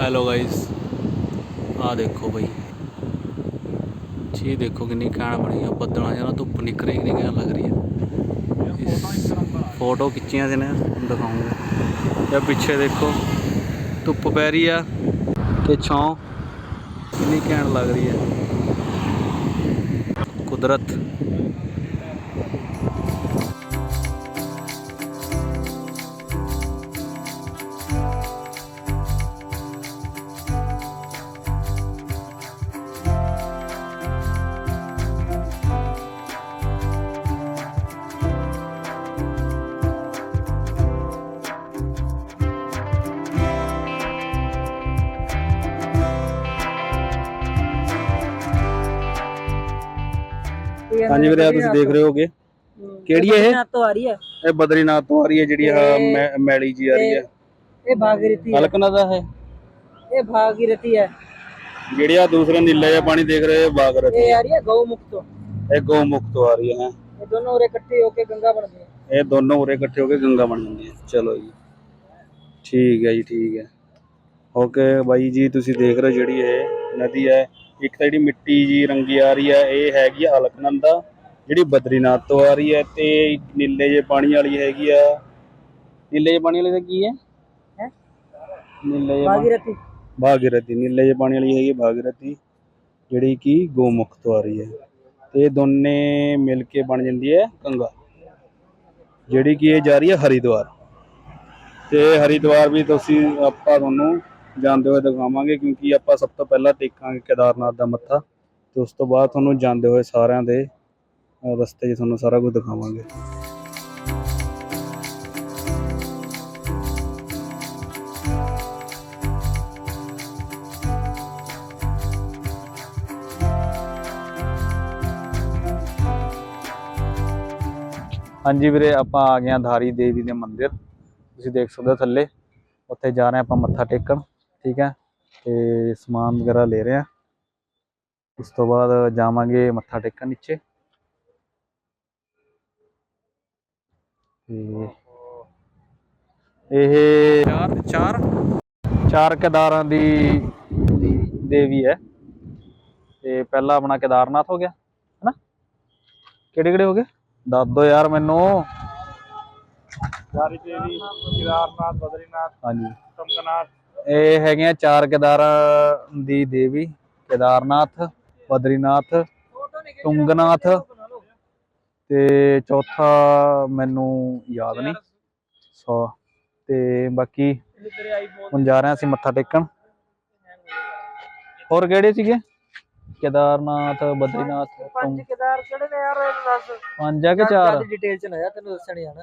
Hello guys ਆ ਦੇਖੋ ਬਈ। ਜੀ ਦੇਖੋ ਕਿੰਨੀ ਕਾਣ ਬਣੀ ਆ। ਬੱਦਲਾਂ ਜਾਂ ਧੁੱਪ ਨਿਕਲ ਰਹੀ ਕਿੰਨੀ ਘੈਂਟ ਲੱਗ ਰਹੀ ਇਸ ਫੋਟੋ ਖਿੱਚੀਆਂ ਸੀ ਨੇ ਦਿਖਾਉਂਗਾ। ਤੇ ਪਿੱਛੇ ਦੇਖੋ ਧੁੱਪ ਪੈ ਰਹੀ ਆ। ਤੇ ਛਾਂ ਕਿੰਨੀ ਘੈਂਟ ਲੱਗ ਰਹੀ ਹੈ ਕੁਦਰਤ। ਹਾਂਜੀ ਵੀਰੇ ਆਹ ਤੁਸੀਂ ਦੇਖ ਰਹੇ ਹੋਗੇ। ਕਿਹੜੀ ਹੈ ਇਹ? ਤੋਂ ਆ ਰਹੀ ਹੈ। ਇਹ ਬਦਰੀਨਾਥ ਤੋਂ ਆ ਰਹੀ ਹੈ ਜਿਹੜੀ ਆ ਮੈਲੀ ਜੀ ਆ ਰਹੀ ਹੈ। ਇਹ ਭਾਗੀਰਥੀ ਹੈ। ਹਲਕਨਾ ਦਾ ਹੈ। ਇਹ ਭਾਗੀਰਥੀ ਹੈ। ਜਿਹੜੀ ਆ ਦੂਸਰਾ ਨੀਲਾ ਜਿਹਾ ਪਾਣੀ ਦੇਖ ਰਹੇ ਹੋ ਬਾਗਰਤ ਇਹ ਆ ਰਹੀ ਹੈ ਗਊਮੁਖ ਤੋਂ। ਇਹ ਗੋਮੁਖ ਤੋਂ ਆ ਰਹੀ ਹੈ ਇਹ ਦੋਨੋਂ ਉਰੇ ਇਕੱਠੇ ਹੋ ਕੇ ਗੰਗਾ ਬਣਦੀ ਹੈ ਇਹ ਦੋਨੋਂ ਉਰੇ ਇਕੱਠੇ ਹੋ ਕੇ ਗੰਗਾ ਬਣ ਜਾਂਦੀ ਹੈ ਚਲੋ ਜੀ। ਠੀਕ ਹੈ ਜੀ ਠੀਕ ਹੈ। ਓਕੇ ਬਾਈ ਜੀ ਤੁਸੀਂ ਦੇਖ ਰਹੇ ਜਿਹੜੀ ਇਹ ਨਦੀ ਹੈ। ਇੱਕ ਤਾਂ ਜਿਹੜੀ ਮਿੱਟੀ ਜੀ ਰੰਗੀ ਆ ਰਹੀ ਹੈ ਇਹ ਹੈਗੀ ਆ ਅਲਕਨੰਦਾ ਜਿਹੜੀ ਬਦਰੀਨਾਥ ਤੋਂ ਆ ਰਹੀ ਹੈ ਤੇ ਨੀਲੇ ਜੇ ਪਾਣੀ ਵਾਲੀ ਹੈਗੀ ਆ। ਨੀਲੇ ਜੇ ਪਾਣੀ ਵਾਲੀ ਦਾ ਕੀ ਹੈ? ਹੈ? ਨੀਲੇ ਜੇ ਪਾਣੀ- ਭਾਗੀਰਥੀ। ਭਾਗੀਰਥੀ ਨੀਲੇ ਜੇ ਪਾਣੀ ਵਾਲੀ ਹੈਗੀ ਭਾਗੀਰਥੀ ਜਿਹੜੀ ਕਿ ਗੋਮੁਖ ਤੋਂ ਆ ਰਹੀ ਹੈ। ਤੇ ਇਹ ਦੋਨੇ ਮਿਲ ਕੇ ਬਣ ਜਾਂਦੀ ਹੈ ਗੰਗਾ ਜਿਹੜੀ ਕਿ ਇਹ ਜਾ ਰਹੀ ਹੈ ਹਰਿਦੁਆਰ। ਤੇ ਹਰਿਦੁਆਰ ਵੀ ਤੁਸੀਂ ਆਪਾਂ ਤੁਹਾਨੂੰ ਜਾਂਦੇ ਹੋਏ ਦਿਖਾਵਾਂਗੇ ਕਿਉਂਕਿ ਆਪਾਂ ਸਭ ਤੋਂ ਪਹਿਲਾਂ ਟੇਕਾਂਗੇ ਕੇਦਾਰਨਾਥ ਦਾ ਮੱਥਾ ਤੇ ਉਸ ਤੋਂ ਬਾਅਦ ਤੁਹਾਨੂੰ ਜਾਂਦੇ ਹੋਏ ਸਾਰਿਆਂ ਦੇ ਰਸਤੇ 'ਚ ਤੁਹਾਨੂੰ ਸਾਰਾ ਕੁਝ ਦਿਖਾਵਾਂਗੇ। ਹਾਂਜੀ ਵੀਰੇ, ਆਪਾਂ ਆ ਗਏ ਹਾਂ ਧਾਰੀ ਦੇਵੀ ਦੇ ਮੰਦਿਰ। ਤੁਸੀਂ ਦੇਖ ਸਕਦੇ ਹੋ ਥੱਲੇ। ਉੱਥੇ ਜਾ ਰਹੇ ਆਪਾਂ ਮੱਥਾ ਟੇਕਣ। ਠੀਕ ਹੈ ਤੇ ਸਮਾਨ ਵਗੈਰਾ ਲੈ ਰਹੇ ਉਸ ਤੋਂ ਬਾਅਦ ਜਾਵਾਂਗੇ ਮੱਥਾ ਟੇਕਣ ਨੀਚੇ। ਇਹ ਚਾਰ ਚਾਰ ਚਾਰ ਕੇਦਾਰਾਂ ਦੀ ਦੇਵੀ ਹੈ। ਤੇ ਪਹਿਲਾ ਆਪਣਾ ਕੇਦਾਰਨਾਥ ਹੋ ਗਿਆ ਹੈਨਾ? ਕਿਹੜੇ ਕਿਹੜੇ ਹੋ ਗਏ? ਦੱਸ ਦੋ ਯਾਰ ਮੈਨੂੰ। ਚਾਰੀ ਦੇਵੀ ਕੇਦਾਰਨਾਥ ਬਦਰੀਨਾਥ ਹਾਂਜੀ। ਤੁੰਗਨਾਥ ਇਹ ਹੈਗੀਆਂ ਚਾਰ ਕੇਦਾਰਾਂ ਦੀ ਦੇਵੀ ਕੇਦਾਰਨਾਥ ਬਦਰੀਨਾਥ ਤੁੰਗਨਾਥ ਤੇ ਚੌਥਾ ਮੈਨੂੰ ਯਾਦ ਨਹੀਂ ਸੋ ਤੇ ਬਾਕੀ ਹੁਣ ਜਾ ਰਹੇ ਅਸੀਂ ਮੱਥਾ ਟੇਕਣ। ਹੋਰ ਕਿਹੜੇ ਸੀਗੇ? ਕੇਦਾਰਨਾਥ ਬਦਰੀਨਾਥ ਪੰਜ ਤੁੰਗ ਕੇਦਾਰ ਕਿਹੜੇ ਨੇ ਯਾਰ ਦੱਸ। ਪੰਜ ਆ ਕਿ ਚਾਰ? ਡਿਟੇਲ ਚ ਨਾ ਯਾਰ ਤੈਨੂੰ ਦੱਸਣ ਜਾਣਾ।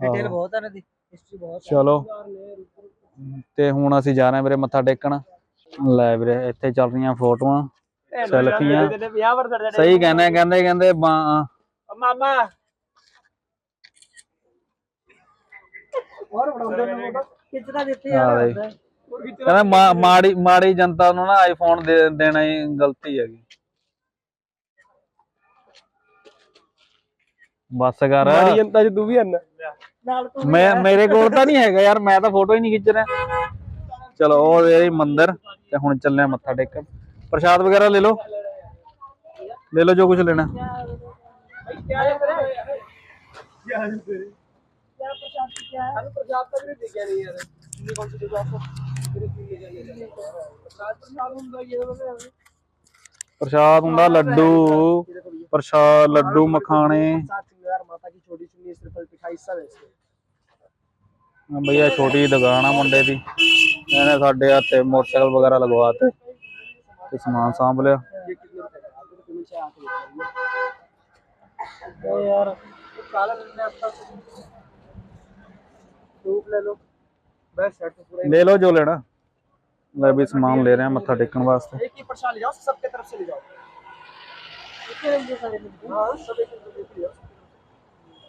ਡਿਟੇਲ ਬਹੁਤ ਹੈ ਨਾ ਦੀ ਹਿਸਟਰੀ ਬਹੁਤ ਚਲੋ। ਤੇ ਹੁਣ ਅਸੀਂ ਜਾ ਰਹੇ ਹਾਂ ਵੀਰੇ ਮੱਥਾ ਟੇਕਣ। ਲੈ ਵੀਰੇ ਇੱਥੇ ਚੱਲ ਰਹੀਆਂ ਫੋਟੋਆਂ ਸੈਲਫੀਆਂ। 50% ਸਹੀ ਕਹਿੰਦੇ ਕਹਿੰਦੇ ਕਹਿੰਦੇ ਮਾਮਾ। ਹੋਰ ਬਣਾਉਂਦੇ ਨੇ ਕਿਤਨਾ ਦਿੱਤੀ। ਕਹਿੰਦਾ ਮਾੜੀ ਮਾੜੀ ਜਨਤਾ ਨੂੰ ਨਾ ਆਈਫੋਨ ਦੇ ਦੇਣਾ ਹੀ ਗਲਤੀ ਹੈਗੀ। ਬਸ ਕਰ। ਜਨਤਾ ਚ ਤੂੰ ਵੀ ਆਨਾ ਨਾਲ ਤੂੰ ਮੈਂ ਮੇਰੇ ਕੋਲ ਤਾਂ ਨਹੀਂ ਹੈਗਾ ਯਾਰ ਮੈਂ ਤਾਂ ਫੋਟੋ ਹੀ ਨਹੀਂ ਖਿੱਚ ਰਿਹਾ ਚਲੋ ਉਹ ਇਹ ਮੰਦਿਰ ਤੇ ਹੁਣ ਚੱਲੇ ਆ ਮੱਥਾ ਟੇਕਣ ਪ੍ਰਸ਼ਾਦ ਵਗੈਰਾ ਲੈ ਲਓ ਲੈ ਲਓ ਜੋ ਕੁਝ ਲੈਣਾ क्या है मेरे क्या है तेरे क्या प्रसाद क्या है प्रसाद तक नहीं दिखा नहीं यार इतनी कौन सी देखो आपको मेरे फील ले जाने प्रसाद प्रसाद ਹੁੰਦਾ ये तो ਪ੍ਰਸ਼ਾਦ ਹੁੰਦਾ ਲੱਡੂ ਪ੍ਰਸ਼ਾਦ ਲੱਡੂ ਮਖਾਣੇ सात यार माता की छोटी चुन्नी पिठाई सब हाँ भैया छोटी दुकान है मुंडे की मैंने साढ़े हाथ मोटरसाइकिल वगैरह लगवाते समान सामभ लिया। ले लो। जो लेना। मैं भी समान ले रहे हैं मत्था टेकने वास्ते। सबके तरफ़ से ले जाओ।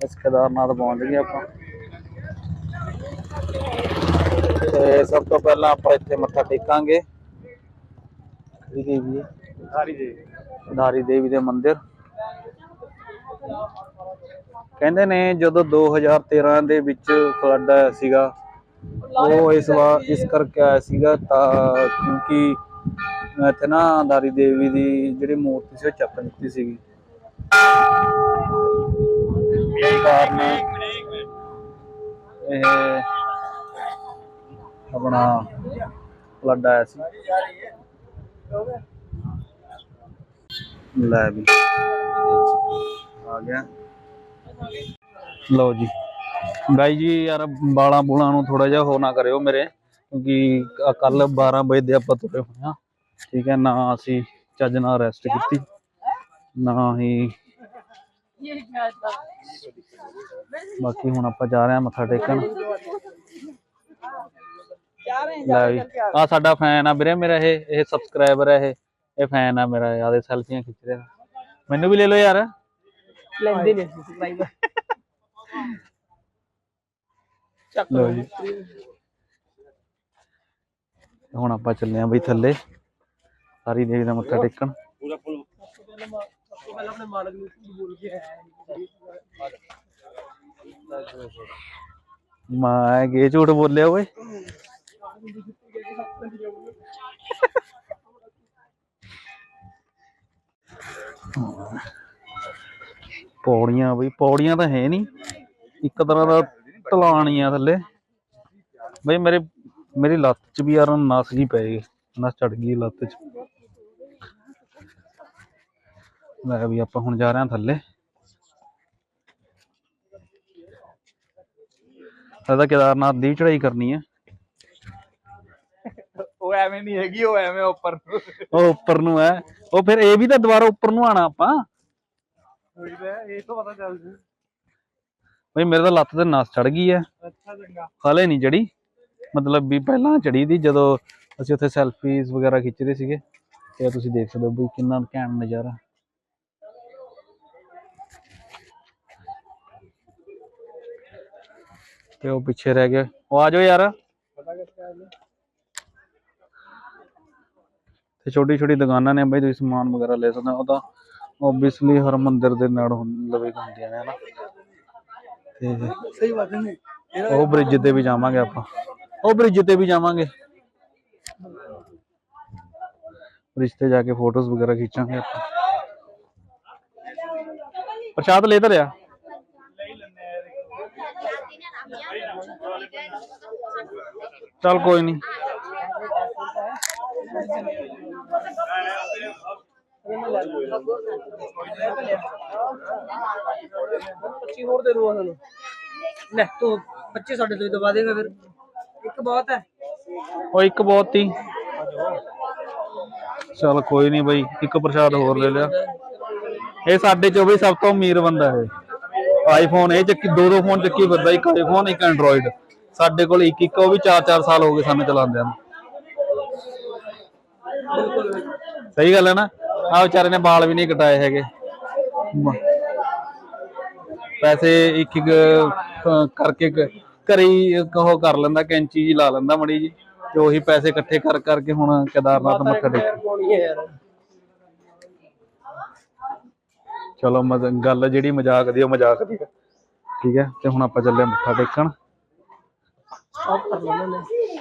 ਇਸ ਕੇਦਾਰਨਾਥ ਪਹੁੰਚ ਗਏ ਆਪਾਂ। ਤੇ ਸਭ ਤੋਂ ਪਹਿਲਾਂ ਆਪਾਂ ਇੱਥੇ ਮੱਥਾ ਟੇਕਾਂਗੇ। ਕਿਹੜੀ ਦੇਵੀ ਹੈ ਸਾਰੀ ਜੀ ਧਾਰੀ ਦੇਵੀ ਦੇ ਮੰਦਿਰ। ਕਹਿੰਦੇ ਨੇ ਜਦੋਂ 2013 ਦੇ ਵਿੱਚ ਫਲੱਡ ਆਇਆ ਸੀਗਾ ਉਹ ਇਸ ਵਾਰ ਇਸ ਕਰਕੇ ਆਇਆ ਸੀਗਾ ਤਾਂ ਕਿਉਂਕਿ ਇੱਥੇ ਨਾ ਧਾਰੀ ਦੇਵੀ ਦੀ ਜਿਹੜੀ ਮੂਰਤੀ ਸੀ ਉਹ ਚੱਕ ਦਿੱਤੀ ਸੀਗੀ। ਇਹ ਕਾਰਨ ਇਹ ਆਪਣਾ ਫਲੱਡ ਆਇਆ ਸੀ। ਲੈ ਵੀ। ਆ ਗਿਆ। ਲਓ ਜੀ। ਬਾਈ ਜੀ, ਯਾਰ ਬਾਲਾਂ ਬੁਲਾਂ ਨੂੰ ਥੋੜਾ ਜਿਹਾ ਹੋ ਨਾ ਕਰਿਓ ਮੇਰੇ, ਕਿਉਂਕਿ ਕੱਲ 12 ਵਜੇ ਦੇ ਆਪਾਂ ਤੁਰੇ ਹੋਏ ਆ ਠੀਕ ਹੈ, ਨਾ ਅਸੀਂ ਚੱਜ ਨਾਲ ਰੈਸਟ ਕੀਤੀ, ਨਾ ਹੀ ਬਾਕੀ ਹੁਣ ਆਪਾਂ ਜਾ ਰਹੇ ਆ ਮੱਥਾ ਟੇਕਣ। ਲੈ ਆ ਸਾਡਾ ਫੈਨ ਆ ਵੀਰੇ ਮੇਰਾ ਇਹ ਇਹ ਸਬਸਕ੍ਰਾਈਬਰ ਹੈ ਇਹ। ਇਹ ਫੈਨ ਆ ਮੇਰਾ ਆਦੇ ਸੈਲਫੀਆਂ ਖਿੱਚ ਰਿਹਾ। ਮੈਨੂੰ ਵੀ ਲੈ ਲਓ ਯਾਰ। ਲੈਂਦੇ ਨੇ ਸਬਸਕ੍ਰਾਈਬਰ ਚੱਕ ਲਓ ਜੀ। ਹੁਣ ਆਪਾਂ ਚੱਲੇ ਆਂ ਬਈ ਥੱਲੇ। ਸਾਰੀ ਦੇਵੀ ਦਾ ਮੱਥਾ ਟੇਕਣ। ਪਹਿਲਾਂ ਆਪਣੇ ਮਾਲਕ ਨੂੰ ਕੀ ਬੋਲ ਕੇ ਆਇਆ ਮੈਂ ਗੇ ਝੂਠ ਬੋਲਿਆ ਓਏ? ਪੌੜੀਆਂ ਬਈ, ਪੌੜੀਆਂ ਤਾਂ ਹੈ ਨਹੀਂ। ਇੱਕ ਤਰ੍ਹਾਂ ਦਾ ਢਲਾਣ ਹੀ ਆ ਥੱਲੇ। ਬਈ ਮੇਰੇ, ਮੇਰੀ ਲੱਤ 'ਚ ਵੀ ਯਾਰ ਨਸ ਜੀ ਪੈ ਗਈ। ਨਸ ਚੜ ਗਈ ਲੱਤ 'ਚ। ਲੈ ਵੀ ਆਪਾਂ ਹੁਣ ਜਾ ਰਹੇ ਹਾਂ ਥੱਲੇ। ਇਹਦਾ ਕੇਦਾਰਨਾਥ ਦੀ ਚੜਾਈ ਕਰਨੀ ਹੈ। ਉਹ ਐਵੇਂ ਨਹੀਂ ਹੈਗੀ ਉਹ ਐਵੇਂ ਉੱਪਰ। ਨੂੰ ਉਹ ਉੱਪਰ ਨੂੰ ਹੈ। ਉਹ ਫਿਰ ਇਹ ਵੀ ਤਾਂ ਦੁਬਾਰਾ ਉੱਪਰ ਨੂੰ ਆਣਾ ਆਪਾਂ। ਇਹ ਤੋਂ ਪਤਾ ਚੱਲ ਜੂ। ਬਈ ਮੇਰੇ ਤਾਂ ਲੱਤ ਤੇ ਨਸ ਚੜ ਗਈ ਹੈ। ਅੱਛਾ ਚੰਗਾ। ਹਾਲੇ ਨਹੀਂ ਚੜੀ ਮਤਲਬ ਵੀ ਪਹਿਲਾਂ ਚੜੀ ਦੀ ਜਦੋਂ ਅਸੀਂ ਉੱਥੇ ਸੈਲਫੀਜ਼ ਵਗੈਰਾ ਖਿੱਚ ਰਹੇ ਸੀਗੇ। ਤੇ ਤੁਸੀਂ ਦੇਖ ਸਕਦੇ ਹੋ ਵੀ ਕਿੰਨਾ ਘੈਂਟ ਨਜ਼ਾਰਾ। ਤੇ ਉਹ ਪਿੱਛੇ ਰਹਿ ਗਏ ਉਹ ਆ ਜਾਓ ਯਾਰ। ਤੇ ਛੋਟੀ ਛੋਟੀ ਦੁਕਾਨਾਂ ਨੇ ਬਈ ਤੁਸੀਂ ਸਮਾਨ ਵਗੈਰਾ ਲੈ ਸਕਦੇ ਹੋ। ਉਹ ਤਾਂ ਓਬਵੀਅਸਲੀ ਹਰ ਮੰਦਿਰ ਦੇ ਨਾਲ ਲਵੇ ਹੁੰਦੀਆਂ ਨੇ ਹਨਾ। ਤੇ ਸਹੀ ਬਾਤ ਹੈ ਉਹ ਬ੍ਰਿਜ ਤੇ ਵੀ ਜਾਵਾਂਗੇ ਆਪਾਂ। ਉਹ ਬ੍ਰਿਜ ਤੇ ਵੀ ਜਾਵਾਂਗੇ। ਬ੍ਰਿਜ ਤੇ ਜਾ ਕੇ ਫੋਟੋਜ਼ ਵਗੈਰਾ ਖਿੱਚਾਂਗੇ ਆਪਾਂ। ਪ੍ਰਸ਼ਾਦ ਲੈ ਧਰਿਆ ਚੱਲ ਕੋਈ ਨਹੀਂ ਪੱਚੀ ਹੋਰ ਦੇ ਦੂੰਗਾ ਤੁਹਾਨੂੰ ਲੈ ਤੂੰ 25 ਸਾਡੇ ਤੋਂ ਦਵਾ ਦੇਗਾ ਫਿਰ। ਇੱਕ ਬਹੁਤ ਹੈ। ਉਹ ਇੱਕ ਬਹੁਤ ਹੀ। ਚੱਲ ਕੋਈ ਨਹੀਂ ਬਈ ਇੱਕ ਪ੍ਰਸ਼ਾਦ ਹੋਰ ਲੈ ਲਿਆ। ਇਹ ਸਾਡੇ ਚੋਂ ਬਈ ਸਭ ਤੋਂ ਅਮੀਰ ਬੰਦਾ ਹੈ ਆਈਫੋਨ ਇਹ ਚੱਕੀ ਦੋ ਦੋ ਫੋਨ ਚੱਕੀ ਫਿਰਦਾ ਇੱਕ ਆਈਫੋਨ ਇੱਕ ਐਂਡਰੋਇਡ ਸਾਡੇ ਕੋਲ ਇੱਕ ਇੱਕ ਉਹ ਵੀ 4-4 ਸਾਲ ਹੋ ਗਏ ਸਾਨੂੰ ਚਲਾਉਂਦਿਆਂ ਨੂੰ। ਸਹੀ ਗੱਲ ਹੈ ਨਾ? ਆ ਵਿਚਾਰੇ ਨੇ ਵਾਲ ਵੀ ਨਹੀਂ ਕਟਾਏ ਹੈਗੇ। ਪੈਸੇ ਇੱਕ ਇੱਕ ਕਰਕੇ ਘਰੇ ਹੀ ਉਹ ਕਰ ਲੈਂਦਾ ਕੈਂਚੀ ਜੀ ਲਾ ਲੈਂਦਾ ਮੜੀ ਜੀ ਤੇ ਉਹੀ ਪੈਸੇ ਇਕੱਠੇ ਕਰ ਕਰਕੇ ਹੁਣ ਕੇਦਾਰਨਾਥ ਮੱਥਾ ਟੇਕ ਚਲੋ ਮਜ਼- ਗੱਲ ਜਿਹੜੀ ਮਜ਼ਾਕ ਦੀ ਉਹ ਮਜ਼ਾਕ ਦੀ ਹੈ ਠੀਕ ਹੈ? ਤੇ ਹੁਣ ਆਪਾਂ ਚੱਲੇ ਮੱਥਾ ਟੇਕਣ। ਆਪ ਕਰ ਲੈਣਾ ਨੇ।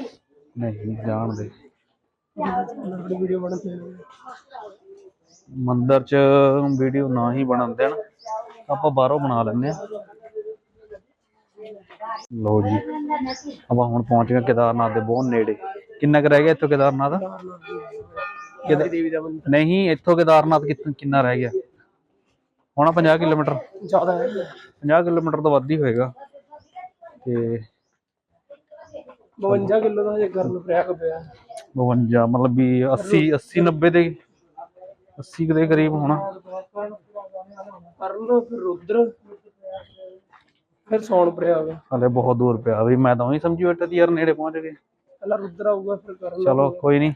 ਨਹੀਂ ਜਾਣ ਦੇ। ਬੜੀ ਵੀਡੀਓ ਬਣਾਉਂਦੇ ਨੇ ਮੰਦਿਰ 'ਚ ਵੀਡੀਓ ਨਾ ਹੀ ਬਣਨ ਦੇਣ ਆਪਾਂ ਬਾਹਰੋਂ ਬਣਾ ਲੈਂਦੇ ਆ ਲੋ ਜੀ ਆਪਾਂ ਹੁਣ ਪਹੁੰਚ ਗਏ ਕੇਦਾਰਨਾਥ ਦੇ ਬਹੁਤ ਨੇੜੇ। ਕਿੰਨਾ ਕੁ ਰਹਿ ਗਿਆ ਇੱਥੋਂ ਕੇਦਾਰਨਾਥ? ਨਹੀਂ ਇੱਥੋਂ ਕੇਦਾਰਨਾਥ ਕਿੰਨ- ਕਿੰਨਾ ਰਹਿ ਗਿਆ? ਹੋਣਾ 50 ਕਿਲੋਮੀਟਰ? ਜ਼ਿਆਦਾ ਹੈ 50 ਕਿਲੋਮੀਟਰ ਤੋਂ ਵੱਧ ਹੀ ਹੋਏਗਾ। ਤੇ 52 ਕਿਲੋ ਦਾ ਹਜੇ ਕਰਨ ਪਿਆ ਕੋ ਪਿਆ। 52 ਮਤਲਬ ਵੀ 80 80 90 ਦੇ 80 ਕੁ ਦੇ ਕਰੀਬ ਹੋਣਾ। ਕਰਨ ਫਿਰ ਰੁద్ਰ ਫਿਰ ਸੌਣ ਪ੍ਰਿਆ ਹੋਗਾ ਹਲੇ ਬਹੁਤ ਦੂਰ ਪਿਆ ਵੀ ਮੈਂ ਤਾਂ ਉਹੀ ਸਮਝੀ ਬੈਠਾ ਸੀ ਯਾਰ ਨੇੜੇ ਪਹੁੰਚ ਗਏ ਪਹਿਲਾਂ ਰੁద్ਰ ਆਊਗਾ ਫਿਰ ਕਰਨ ਚਲੋ ਕੋਈ ਨਹੀਂ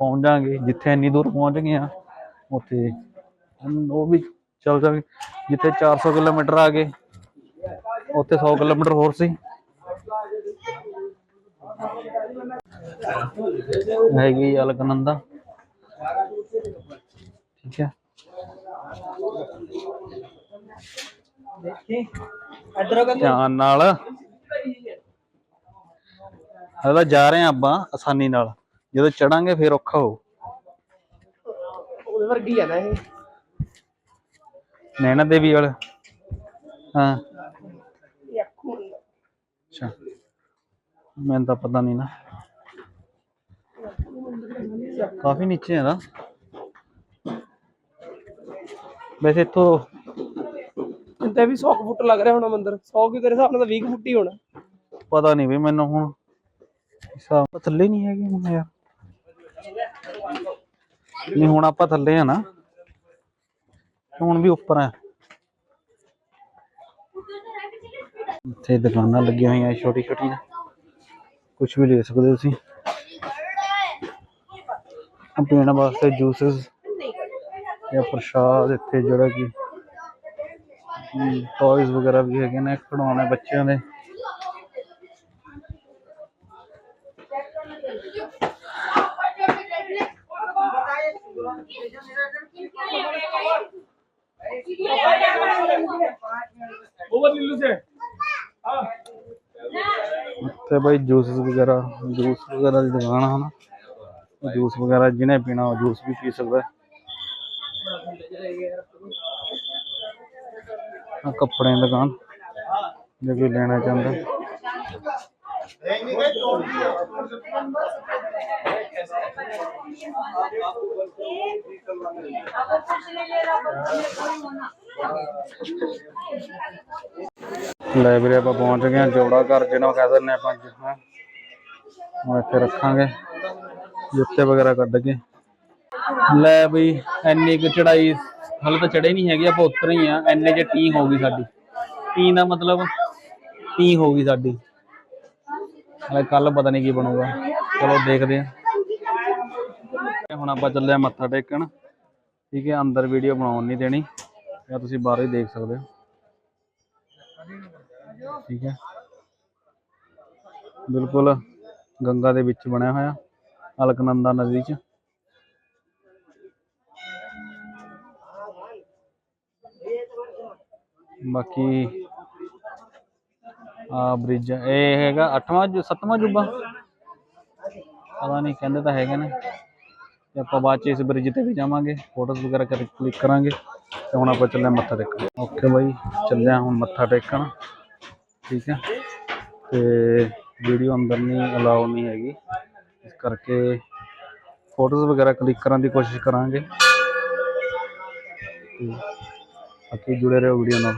ਪਹੁੰਚ ਜਾਾਂਗੇ ਜਿੱਥੇ ਇੰਨੀ ਦੂਰ ਪਹੁੰਚ ਗਏ ਆ ਉੱਥੇ। ਉਹ ਵੀ ਚੱਲ ਜਾਗੇ ਜਿੱਥੇ 400 ਕਿਲੋਮੀਟਰ ਆ ਗਏ ਉੱਥੇ 100 ਕਿਲੋਮੀਟਰ ਹੋਰ ਸੀ। ਹੈਗੀ ਅਲਕਨੰਦਾ। ਠੀਕ ਹੈ। ਦੇਖੀ ਇਧਰੋਂ ਕਹਿੰਦੇ ਧਿਆਨ ਨਾਲ। ਹਲਾ ਜਾ ਰਹੇ ਆ ਆਪਾਂ ਆਸਾਨੀ ਨਾਲ। ਜਦੋਂ ਚੜਾਂਗੇ ਫਿਰ ਔਖਾ ਹੋ ਉਹਦੇ ਵਰਗੀ ਆ ਨਾ ਇਹ। ਨੈਣਾ ਦੇਵੀ ਵਾਲਾ। ਹਾਂ। ਅੱਛਾ। ਮੈਨੂੰ ਤਾਂ ਪਤਾ ਨਹੀਂ ਨਾ। ਕਾਫੀ ਨੀਚੇ ਹੈ ਨਾ। ਵੈਸੇ ਇੱਥੋਂ ਇੰਤੇ ਵੀ 100 ਫੁੱਟ ਲੱਗ ਰਿਹਾ ਹੋਣਾ ਮੰਦਰ। 100 ਕੀ ਤੇਰੇ ਹਿਸਾਬ ਨਾਲ ਤਾਂ 20 ਫੁੱਟ ਹੀ ਹੋਣਾ। ਪਤਾ ਨਹੀਂ ਵੀ ਮੈਨੂੰ ਹੁਣ। ਹਿਸਾਬ ਤਾਂ ਥੱਲੇ ਨਹੀਂ ਹੈਗੇ ਹੁਣ ਯਾਰ। ਨਹੀਂ ਹੁਣ ਆਪਾਂ ਥੱਲੇ ਆ ਨਾ। ਹੁਣ ਵੀ ਉੱਪਰ ਆ। ਇੱਥੇ ਦੁਕਾਨਾਂ ਲੱਗੀਆਂ ਹੋਈਆਂ ਛੋਟੀ ਛੋਟੀਆਂ ਕੁਝ ਵੀ ਲੈ ਸਕਦੇ ਹੋ ਤੁਸੀਂ। ਪੀਣ ਵਾਸਤੇ ਜੂਸਸ ਜਾਂ ਪ੍ਰਸ਼ਾਦ ਇੱਥੇ ਜਿਹੜਾ ਕਿ ਟੌਇਜ਼ ਵਗੈਰਾ ਵੀ ਹੈਗੇ ਨੇ ਖਿਡੌਣੇ ਬੱਚਿਆਂ ਦੇ। ਤੇ ਭਾਈ ਜੂਸਸ ਵਗੈਰਾ, ਜੂਸ ਵਗੈਰਾ ਦੀ ਦੁਕਾਨ ਆ ਨਾ ਜੂਸ ਵਗੈਰਾ ਜਿਹਨੇ ਪੀਣਾ ਉਹ ਜੂਸ ਵੀ ਪੀ ਸਕਦਾ। ਆ ਕੱਪੜਿਆਂ ਦੀ ਦੁਕਾਨ, ਜੇ ਕੋਈ ਲੈਣਾ ਚਾਹੁੰਦਾ। ਲਾਇਬ੍ਰੇਰੀ ਆਪਾਂ ਪਹੁੰਚ ਗਏ ਹਾਂ ਜੋੜਾ ਘਰ, ਜਿਹਨੂੰ ਕਹਿ ਦਿੰਦੇ ਆਪਾਂ ਅੱਜ ਹੁਣ ਇੱਥੇ ਰੱਖਾਂਗੇ, ਜੁੱਤੇ ਵਗੈਰਾ ਕੱਢ ਕੇ। ਲੈ ਬਈ, ਇੰਨੀ ਕੁ ਚੜਾਈ, ਹਲੇ ਤਾਂ ਚੜੇ ਨਹੀਂ ਹੈਗੇ, ਆਪਾਂ ਉੱਤਰ ਹੀ ਆ। ਐਨੇ ਚ ਟੀ ਹੋ ਗਈ ਸਾਡੀ। ਟੀ ਦਾ ਮਤਲਬ ਟੀ ਹੋ ਗਈ ਸਾਡੀ। ਹਲੇ ਕੱਲ ਪਤਾ ਨਹੀਂ ਕੀ ਬਣੂਗਾ। ਚਲੋ ਦੇਖਦੇ ਆ ਹੁਣ ਆਪਾਂ ਚੱਲੇ ਆ ਮੱਥਾ ਟੇਕਣ। ਠੀਕ ਹੈ, ਅੰਦਰ ਵੀਡੀਓ ਬਣਾਉਣ ਨਹੀਂ ਦੇਣੀ। ਜਾਂ ਤੁਸੀਂ ਬਾਹਰ ਹੀ ਦੇਖ ਸਕਦੇ ਹੋ। ਠੀਕ ਹੈ। ਬਿਲਕੁਲ ਗੰਗਾ ਦੇ ਵਿੱਚ ਬਣਿਆ ਹੋਇਆ, ਅਲਕਨੰਦਾ ਨਦੀ 'ਚ। ਬਾਕੀ ਆ ਬ੍ਰਿਜ ਇਹ ਹੈਗਾ 8ਵਾਂ ਜੋ 7ਵਾਂ ਜੁਬਾ। ਪਤਾ ਨਹੀਂ, ਕਹਿੰਦੇ ਤਾਂ ਹੈਗੇ ਨੇ। ਤੇ ਆਪਾਂ ਬਾਅਦ ਚ ਇਸ ਬ੍ਰਿਜ ਤੇ ਵੀ ਜਾਵਾਂਗੇ ਫੋਟੋਜ਼ ਵਗੈਰਾ ਕਰ ਕਲਿੱਕ ਕਰਾਂਗੇ। ਤੇ ਹੁਣ ਆਪਾਂ ਚੱਲੇ ਮੱਥਾ ਟੇਕਣ। ਓਕੇ ਬਾਈ ਚੱਲਿਆ ਹੁਣ ਮੱਥਾ ਟੇਕਣ। ਠੀਕ ਹੈ। ਤੇ ਵੀਡੀਓ ਅੰਦਰ ਨਹੀਂ ਅਲਾਉ ਨਹੀਂ ਹੈਗੀ। ਇਸ ਕਰਕੇ ਫੋਟੋਜ਼ ਵਗੈਰਾ ਕਲਿੱਕ ਕਰਨ ਦੀ ਕੋਸ਼ਿਸ਼ ਕਰਾਂਗੇ। ਬਾਕੀ ਜੁੜੇ ਰਹੋ ਵੀਡੀਓ ਨਾਲ।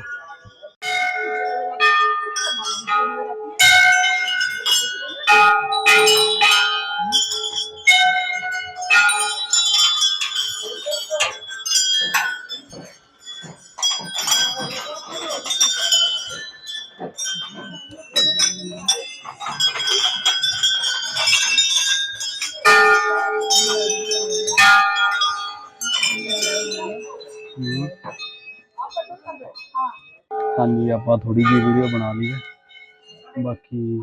ਹਾਂਜੀ ਆਪਾਂ ਥੋੜੀ ਜਿਹੀ ਵੀਡੀਓ ਬਣਾ ਲਈਏ ਬਾਕੀ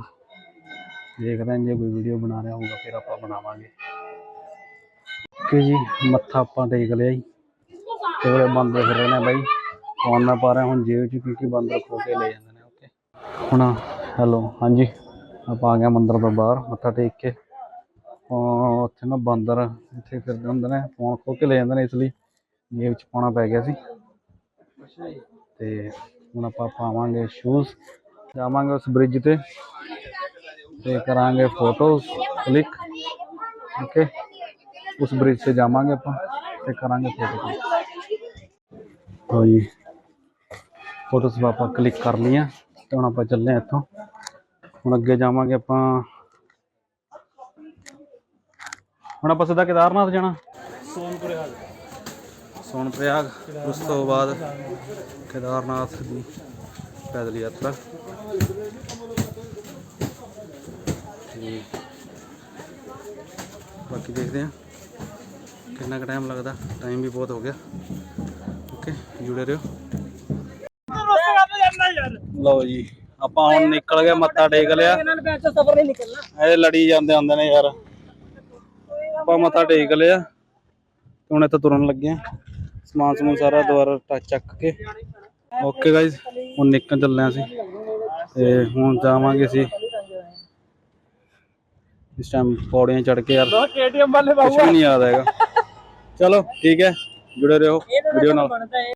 ਦੇਖਦੇ ਹਾਂ, ਜੇ ਕੋਈ ਵੀਡੀਓ ਬਣਾ ਰਿਹਾ ਹੋਊਗਾ, ਫਿਰ ਆਪਾਂ ਬਣਾਵਾਂਗੇ। ਓਕੇ ਜੀ, ਮੱਥਾ ਆਪਾਂ ਟੇਕ ਲਿਆ ਜੀ। ਤੇ ਬੰਦੇ ਫਿਰ ਰਹੇ ਨੇ ਬਾਈ। ਫੋਨ ਨਾ ਪਾ ਰਿਹਾ, ਹੁਣ ਜੇਬ 'ਚ ਕਿਉਂਕਿ ਬਾਂਦਰ ਖੋ ਕੇ ਲੈ ਜਾਂਦੇ ਨੇ, ਓਕੇ। ਹੁਣ, ਹੈਲੋ, ਹਾਂਜੀ। ਆਪਾਂ ਆ ਗਏ ਮੰਦਰ ਤੋਂ ਬਾਹਰ, ਮੱਥਾ ਟੇਕ ਕੇ। ਉੱਥੇ ਨਾ ਬਾਂਦਰ ਇੱਥੇ ਫਿਰਦੇ ਹੁੰਦੇ ਨੇ, ਫੋਨ ਖੋ ਕੇ ਲੈ ਜਾਂਦੇ ਨੇ ਇਸ ਲਈ। ਜੇਬ 'ਚ ਪਾਉਣਾ ਪੈ ਗਿਆ ਸੀ। ਤੇ ਹੁਣ ਆਪਾਂ ਪਾਵਾਂਗੇ ਸ਼ੂਜ਼ ਜਾਵਾਂਗੇ ਉਸ ਬ੍ਰਿਜ ਤੇ ਤੇ ਕਰਾਂਗੇ ਫੋਟੋਜ਼ ਕਲਿੱਕ ਓਕੇ ਉਸ ਬ੍ਰਿਜ ਤੇ ਜਾਵਾਂਗੇ ਆਪਾਂ ਤੇ ਕਰਾਂਗੇ ਫੋਟੋ ਕਲਿੱਕ ਜੀ ਫੋਟੋਜ਼ ਆਪਾਂ ਕਲਿੱਕ ਕਰ ਲਈਆਂ ਤੇ ਹੁਣ ਆਪਾਂ ਚੱਲੇ ਹਾਂ ਇੱਥੋਂ। ਹੁਣ ਅੱਗੇ ਜਾਵਾਂਗੇ ਆਪਾਂ। ਹੁਣ ਆਪਾਂ ਸਿੱਧਾ ਕੇਦਾਰਨਾਥ ਜਾਣਾ। ਸੋਨ ਪ੍ਰਯਾਗ ਉਸ ਤੋਂ ਬਾਅਦ ਕੇਦਾਰਨਾਥ ਦੀ ਪੈਦਲ ਯਾਤਰਾ। ਤੇ ਬਾਕੀ ਦੇਖਦੇ ਹਾਂ ਕਿੰਨਾ ਕੁ ਟਾਈਮ ਲੱਗਦਾ। ਟਾਈਮ ਵੀ ਬਹੁਤ ਹੋ ਗਿਆ। ਓਕੇ ਜੁੜੇ ਰਹੋ। ਲਓ ਜੀ, ਆਪਾਂ ਹੁਣ ਨਿਕਲ ਗਏ, ਮੱਥਾ ਟੇਕ ਲਿਆ। ਇਹ ਲੜੀ ਜਾਂਦੇ ਹੁੰਦੇ ਨੇ ਯਾਰ। ਆਪਾਂ ਮੱਥਾ ਟੇਕ ਲਿਆ। ਹੁਣ ਇੱਥੇ ਤੁਰਨ ਲੱਗੇ ਆ ਸਮਾਨ ਸਮੂਨ ਸਾਰਾ ਦੁਬਾਰਾ ਚੱਕ ਕੇ। ਓਕੇ ਗਾਇਜ਼ ਹੁਣ ਨਿਕਲ ਚੱਲੇ ਆ ਅਸੀਂ। ਤੇ ਹੁਣ ਜਾਵਾਂਗੇ ਅਸੀਂ। ਇਸ ਟਾਈਮ ਪੌੜੀਆਂ ਚੜ ਕੇ ਯਾਰ ਕੇਟੀਐਮ ਵਾਲੇ ਕੁਝ ਨਹੀਂ ਯਾਦ ਹੈਗਾ। ਚਲੋ ਠੀਕ ਹੈ ਜੁੜੇ ਰਹੋ ਵੀਡੀਓ ਨਾਲ।